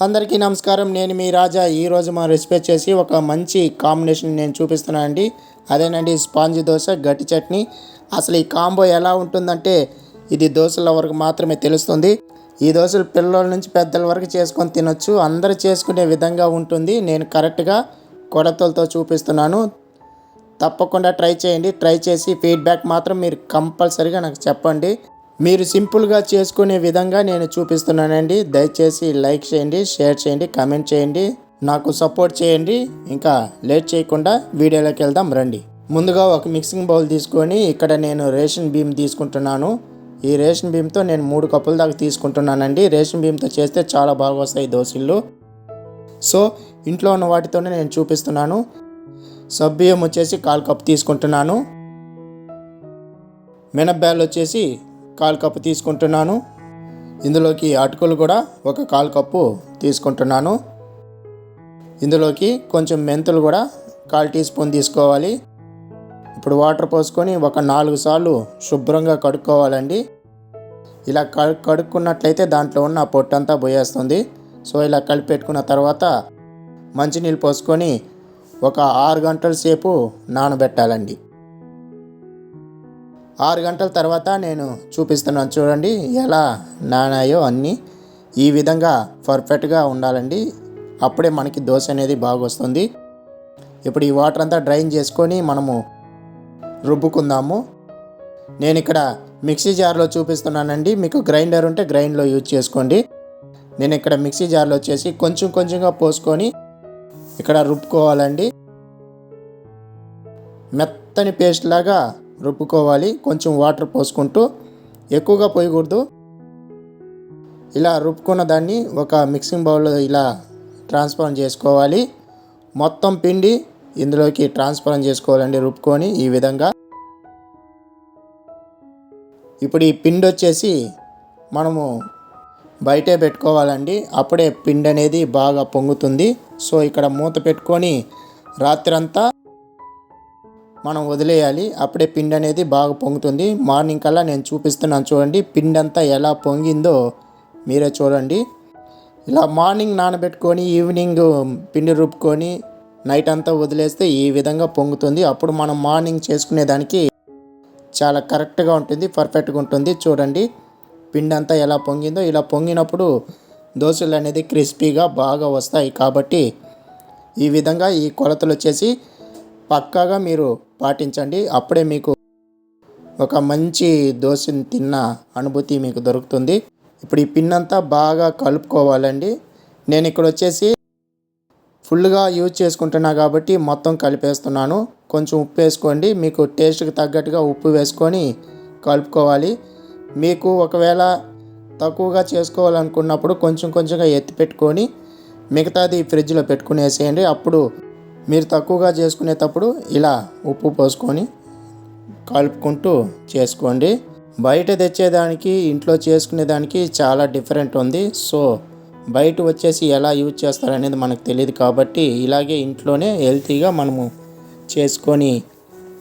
అందరికీ నమస్కారం. నేను మీ రాజా. ఈరోజు మా రెసిపీ చేసి ఒక మంచి కాంబినేషన్ నేను చూపిస్తున్నాను అండి. అదేనండి స్పాంజ్ దోశ గట్టి చట్నీ. అసలు ఈ కాంబో ఎలా ఉంటుందంటే ఇది దోశల వరకు మాత్రమే తెలుస్తుంది. ఈ దోశలు పిల్లల నుంచి పెద్దల వరకు చేసుకొని తినొచ్చు. అందరూ చేసుకునే విధంగా ఉంటుంది. నేను కరెక్ట్గా కొడతలతో చూపిస్తున్నాను. తప్పకుండా ట్రై చేయండి. ట్రై చేసి ఫీడ్బ్యాక్ మాత్రం మీరు కంపల్సరీగా నాకు చెప్పండి. మీరు సింపుల్గా చేసుకునే విధంగా నేను చూపిస్తున్నానండి. దయచేసి లైక్ చేయండి షేర్ చేయండి కామెంట్ చేయండి నాకు సపోర్ట్ చేయండి. ఇంకా లేట్ చేయకుండా వీడియోలోకి వెళ్దాం రండి. ముందుగా ఒక మిక్సింగ్ బౌల్ తీసుకొని ఇక్కడ నేను రేషన్ బియ్యం తీసుకుంటున్నాను. ఈ రేషన్ బియ్యంతో నేను మూడు కప్పుల దాకా తీసుకుంటున్నానండి. రేషన్ బియ్యంతో చేస్తే చాలా బాగా వస్తాయి దోశలు. సో ఇంట్లో ఉన్న వాటితోనే నేను చూపిస్తున్నాను. సబ్బియ్యం వచ్చేసి కాల్ కప్ తీసుకుంటున్నాను. మినప్బ్యాల్ వచ్చేసి కాల్ కప్పు తీసుకుంటున్నాను. ఇందులోకి అటుకులు కూడా ఒక కాల్ కప్పు తీసుకుంటున్నాను. ఇందులోకి కొంచెం మెంతులు కూడా కాల్ టీ స్పూన్ తీసుకోవాలి. ఇప్పుడు వాటర్ పోసుకొని ఒక నాలుగు సార్లు శుభ్రంగా కడుక్కోవాలండి. ఇలా కడు కడుక్కున్నట్లయితే దాంట్లో ఉన్న పొట్టంతా పోయేస్తుంది. సో ఇలా కలిపెట్టుకున్న తర్వాత మంచినీళ్ళు పోసుకొని ఒక ఆరు గంటల సేపు నానబెట్టాలండి. ఆరు గంటల తర్వాత నేను చూపిస్తున్నాను. చూడండి ఎలా నానాయో అన్నీ ఈ విధంగా పర్ఫెక్ట్గా ఉండాలండి. అప్పుడే మనకి దోశ అనేది బాగొస్తుంది. ఇప్పుడు ఈ వాటర్ అంతా డ్రైన్ చేసుకొని మనము రుబ్బుకుందాము. నేను ఇక్కడ మిక్సీ జార్లో చూపిస్తున్నానండి. మీకు గ్రైండర్ ఉంటే గ్రైండ్లో యూజ్ చేసుకోండి. నేను ఇక్కడ మిక్సీ జార్లో వచ్చేసి కొంచెం కొంచెంగా పోసుకొని ఇక్కడ రుబ్బుకోవాలండి. మెత్తని పేస్ట్ లాగా రుబ్బుకోవాలి. కొంచెం వాటర్ పోసుకుంటూ ఎక్కువగా పోయకూడదు. ఇలా రుబ్బుకున్న దాన్ని ఒక మిక్సింగ్ బౌల్లో ఇలా ట్రాన్స్ఫర్మ్ చేసుకోవాలి. మొత్తం పిండి ఇందులోకి ట్రాన్స్ఫర్మ్ చేసుకోవాలండి రుబ్బుకొని ఈ విధంగా. ఇప్పుడు ఈ పిండి వచ్చేసి మనము బయటే పెట్టుకోవాలండి. అప్పుడే పిండి అనేది బాగా పొంగుతుంది. సో ఇక్కడ మూత పెట్టుకొని రాత్రంతా మనం వదిలేయాలి. అప్పుడే పిండి అనేది బాగా పొంగుతుంది. మార్నింగ్ కల్లా నేను చూపిస్తున్నాను చూడండి. పిండి అంతా ఎలా పొంగిందో మీరే చూడండి. ఇలా మార్నింగ్ నానబెట్టుకొని ఈవినింగ్ పిండి రుబ్బుకొని నైట్ అంతా వదిలేస్తే ఈ విధంగా పొంగుతుంది. అప్పుడు మనం మార్నింగ్ చేసుకునేదానికి చాలా కరెక్ట్గా ఉంటుంది పర్ఫెక్ట్గా ఉంటుంది. చూడండి. పిండి అంతా ఎలా పొంగిందో. ఇలా పొంగినప్పుడు దోశలు అనేది క్రిస్పీగా బాగా వస్తాయి కాబట్టి ఈ విధంగా ఈ కొలతలు వచ్చేసి పక్కాగా మీరు పాటించండి. అప్పుడే మీకు ఒక మంచి దోశని తిన్న అనుభూతి మీకు దొరుకుతుంది. ఇప్పుడు ఈ పిన్ అంతా బాగా కలుపుకోవాలండి. నేను ఇక్కడ వచ్చేసి ఫుల్గా యూజ్ చేసుకుంటున్నా కాబట్టి మొత్తం కలిపేస్తున్నాను. కొంచెం ఉప్పు వేసుకోండి. మీకు టేస్ట్కి తగ్గట్టుగా ఉప్పు వేసుకొని కలుపుకోవాలి. మీకు ఒకవేళ తక్కువగా చేసుకోవాలనుకున్నప్పుడు కొంచెం కొంచెంగా ఎత్తి పెట్టుకొని మిగతాది ఫ్రిడ్జ్లో పెట్టుకుని వేసేయండి అప్పుడు మీరు తక్కువగా చేసుకునేటప్పుడు ఇలా ఉప్పు పోసుకొని కలుపుకుంటూ చేసుకోండి. బయట తెచ్చేదానికి ఇంట్లో చేసుకునే దానికి చాలా డిఫరెంట్ ఉంది. సో బయట వచ్చేసి ఎలా యూజ్ చేస్తారనేది మనకు తెలియదు కాబట్టి ఇలాగే ఇంట్లోనే హెల్తీగా మనము చేసుకొని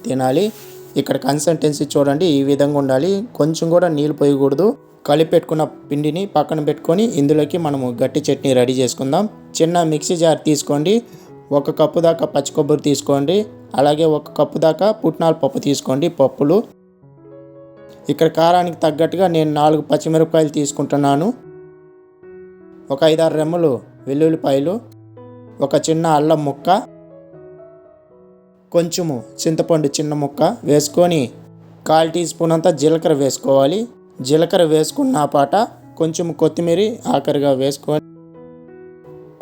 తినాలి. ఇక్కడ కన్సిస్టెన్సీ చూడండి ఈ విధంగా ఉండాలి. కొంచెం కూడా నీళ్ళు పోయకూడదు. కలిపి పెట్టుకున్న పిండిని పక్కన పెట్టుకొని ఇందులోకి మనము గట్టి చట్నీ రెడీ చేసుకుందాం. చిన్న మిక్సీ జార్ తీసుకోండి. ఒక కప్పు దాకా పచ్చి కొబ్బరి తీసుకోండి. అలాగే ఒక కప్పు దాకా పుట్నాల పప్పు తీసుకోండి. పప్పులు. ఇక్కడ కారానికి తగ్గట్టుగా నేను నాలుగు పచ్చిమిరపకాయలు తీసుకుంటున్నాను. ఒక ఐదారు రెమ్మలు వెల్లుల్లిపాయలు. ఒక చిన్న అల్లం ముక్క. కొంచెము చింతపండు చిన్న ముక్క వేసుకొని కాల్ టీ స్పూన్ అంతా జీలకర్ర వేసుకోవాలి. జీలకర్ర వేసుకున్న పాట కొంచెం కొత్తిమీర ఆఖరిగా వేసుకొని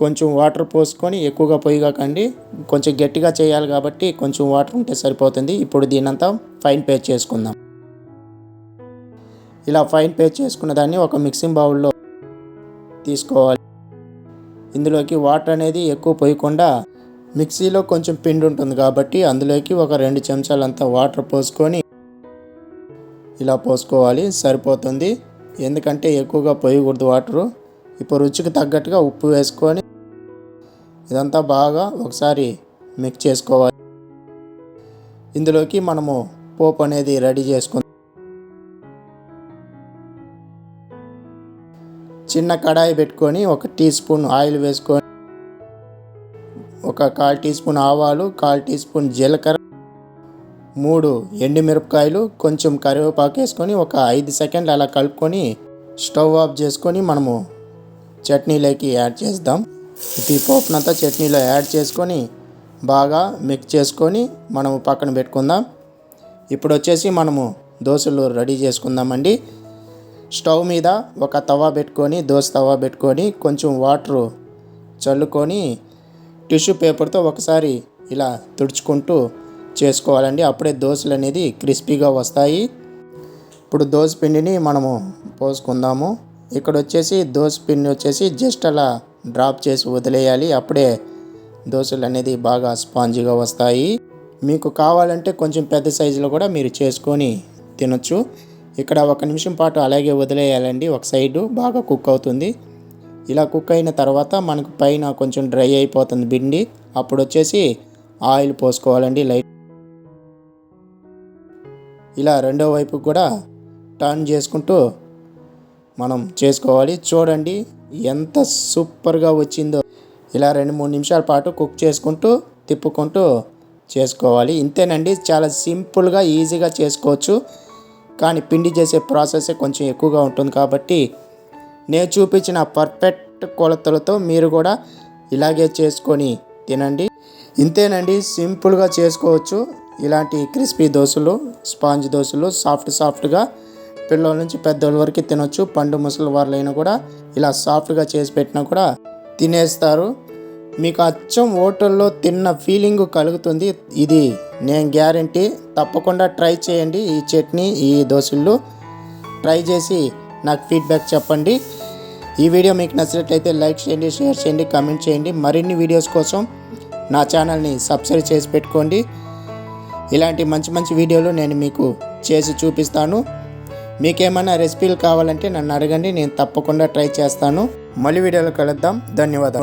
కొంచెం వాటర్ పోసుకొని ఎక్కువగా పొయ్యి కాకండి కొంచెం గట్టిగా చేయాలి కాబట్టి కొంచెం వాటర్ ఉంటే సరిపోతుంది. ఇప్పుడు దీనంతా ఫైన్ పేస్ట్ చేసుకుందాం. ఇలా ఫైన్ పేస్ట్ చేసుకున్న దాన్ని ఒక మిక్సింగ్ బౌల్లో తీసుకోవాలి. ఇందులోకి వాటర్ అనేది ఎక్కువ పోయకుండా మిక్సీలో కొంచెం పిండి ఉంటుంది కాబట్టి అందులోకి ఒక రెండు చెంచాలంతా వాటర్ పోసుకొని ఇలా పోసుకోవాలి. సరిపోతుంది. ఎందుకంటే ఎక్కువగా పోయకూడదు వాటరు. ఇప్పుడు రుచికి తగ్గట్టుగా ఉప్పు వేసుకొని ఇదంతా బాగా ఒకసారి మిక్స్ చేసుకోవాలి. ఇందులోకి మనము పోపు అనేది రెడీ చేసుకుందాం. చిన్న కడాయి పెట్టుకొని ఒక టీ స్పూన్ ఆయిల్ వేసుకొని ఒక కాల్ టీ స్పూన్ ఆవాలు కాల్ టీ స్పూన్ జీలకర్ర మూడు ఎండుమిరపకాయలు కొంచెం కరివేపాకు వేసుకొని ఒక ఐదు సెకండ్లు అలా కలుపుకొని స్టవ్ ఆఫ్ చేసుకొని మనము చట్నీలోకి యాడ్ చేద్దాం. ఈ పోపునంతా చట్నీలో యాడ్ చేసుకొని బాగా మిక్స్ చేసుకొని మనము పక్కన పెట్టుకుందాం. ఇప్పుడు వచ్చేసి మనము దోశలు రెడీ చేసుకుందామండి. స్టవ్ మీద ఒక తవా పెట్టుకొని దోశ తవా పెట్టుకొని కొంచెం వాటర్ చల్లుకొని టిష్యూ పేపర్తో ఒకసారి ఇలా తుడుచుకుంటూ చేసుకోవాలండి. అప్పుడే దోశలు అనేది క్రిస్పీగా వస్తాయి. ఇప్పుడు దోశ పిండిని మనము పోసుకుందాము. ఇక్కడ వచ్చేసి దోశ పిండి వచ్చేసి జస్ట్ అలా డ్రాప్ చేసి వదిలేయాలి. అప్పుడే దోశలు అనేది బాగా స్పాంజీగా వస్తాయి. మీకు కావాలంటే కొంచెం పెద్ద సైజులో కూడా మీరు చేసుకొని తినొచ్చు. ఇక్కడ ఒక నిమిషం పాటు అలాగే వదిలేయాలండి. ఒక సైడు బాగా కుక్ అవుతుంది. ఇలా కుక్ అయిన తర్వాత మనకు పైన కొంచెం డ్రై అయిపోతుంది పిండి. అప్పుడు వచ్చేసి ఆయిల్ పోసుకోవాలండి లైట్. ఇలా రెండో వైపు కూడా టర్న్ చేసుకుంటూ మనం చేసుకోవాలి. చూడండి. ఎంత సూపర్గా వచ్చిందో. ఇలా రెండు మూడు నిమిషాల పాటు కుక్ చేసుకుంటూ తిప్పుకుంటూ చేసుకోవాలి. ఇంతేనండి చాలా సింపుల్గా ఈజీగా చేసుకోవచ్చు. కానీ పిండి చేసే ప్రాసెస్ కొంచెం ఎక్కువగా ఉంటుంది కాబట్టి నేను చూపించిన పర్ఫెక్ట్ కొలతలతో మీరు కూడా ఇలాగే చేసుకొని తినండి. ఇంతేనండి సింపుల్గా చేసుకోవచ్చు. ఇలాంటి క్రిస్పీ దోశలు స్పాంజ్ దోశలు సాఫ్ట్ సాఫ్ట్గా పిల్లల నుంచి పెద్దోళ్ళ వరకు తినొచ్చు. పండు ముసలి వాళ్ళైనా కూడా ఇలా సాఫ్ట్గా చేసి పెట్టినా కూడా తినేస్తారు. మీకు అచ్చం హోటల్లో తిన్న ఫీలింగ్ కలుగుతుంది. ఇది నేను గ్యారంటీ. తప్పకుండా ట్రై చేయండి. ఈ చట్నీ ఈ దోశలు ట్రై చేసి నాకు ఫీడ్బ్యాక్ చెప్పండి. ఈ వీడియో మీకు నచ్చినట్లయితే లైక్ చేయండి షేర్ చేయండి కామెంట్ చేయండి. మరిన్ని వీడియోస్ కోసం నా ఛానల్ని సబ్స్క్రైబ్ చేసి పెట్టుకోండి. ఇలాంటి మంచి మంచి వీడియోలు నేను మీకు చేసి చూపిస్తాను. మీకేమైనా రెసిపీలు కావాలంటే నన్ను అడగండి నేను తప్పకుండా ట్రై చేస్తాను. మళ్ళీ వీడియోలో కలుద్దాం. ధన్యవాదాలు.